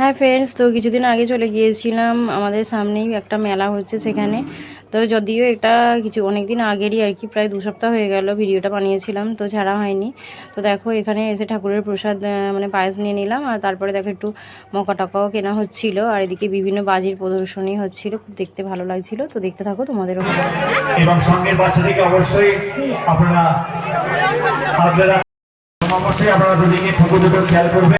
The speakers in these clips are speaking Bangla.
হ্যাঁ ফ্রেন্ডস তো কিছুদিন আগে চলে গিয়েছিলাম। আমাদের সামনেই একটা মেলা হচ্ছে সেখানে। তো যদিও এটা কিছু অনেক দিন আগেরই আর কি, প্রায় দু সপ্তাহ হয়ে গেল ভিডিওটা বানিয়েছিলাম, তো ছাড়া হয়নি। তো দেখো, এখানে এসে ঠাকুরের প্রসাদ মানে পায়েস নিয়ে নিলাম। আর তারপরে দেখো, একটু মকা টকাও কেনা হচ্ছিল। আর এদিকে বিভিন্ন বাজির প্রদর্শনী হচ্ছিল, খুব দেখতে ভালো লাগছিল। তো দেখতে থাকো, তোমাদেরও এবং বাচ্চাদেরকে অবশ্যই আপনারা আপনারা খেয়াল করবেন।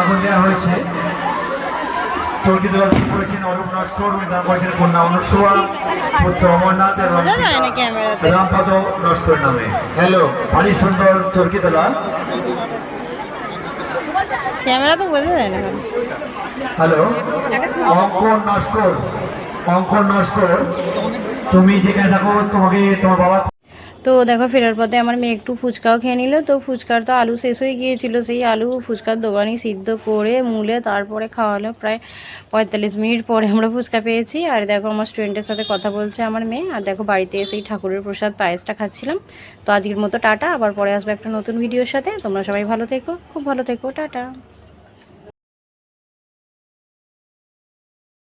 আগুন দেওয়া হয়েছে। চৌকিত করেছেন অরূপ নস্কর মেধান করেছেন কন্যা অনুসোয়া পুত্র অমরনাথ এবং বোঝা যায় না ক্যামেরাতে রামপদ নস্কর নামে। হ্যালো ভারী সুন্দর চরকিতলা ক্যামেরা তো বোঝা যায় না। হ্যালো অঙ্কন নস্কর অঙ্কন নস্কর তুমি যেখানে থাকো তোমাকে তোমার বাবা তো দেখো, ফেরার পথে আমার মেয়ে একটু ফুচকাও খেয়ে নিল। তো ফুচকার তো আলু শেষ হয়ে গিয়েছিল। সেই আলু ফুচকার দোকানে সিদ্ধ করে, মুলে তারপরে খাওয়ালো প্রায় পঁয়তাল্লিশ মিনিট পরে আমরা ফুচকা পেয়েছি। আর দেখো, আমার স্টুডেন্টের সাথে কথা বলছে আমার মেয়ে। আর দেখো, বাড়িতে এসে এই ঠাকুরের প্রসাদ পায়েসটা খাচ্ছিলাম। তো আজকের মতো টাটা। আবার পরে আসবে একটা নতুন ভিডিওর সাথে। তোমরা সবাই ভালো থেকো। খুব ভালো থেকো। টাটা।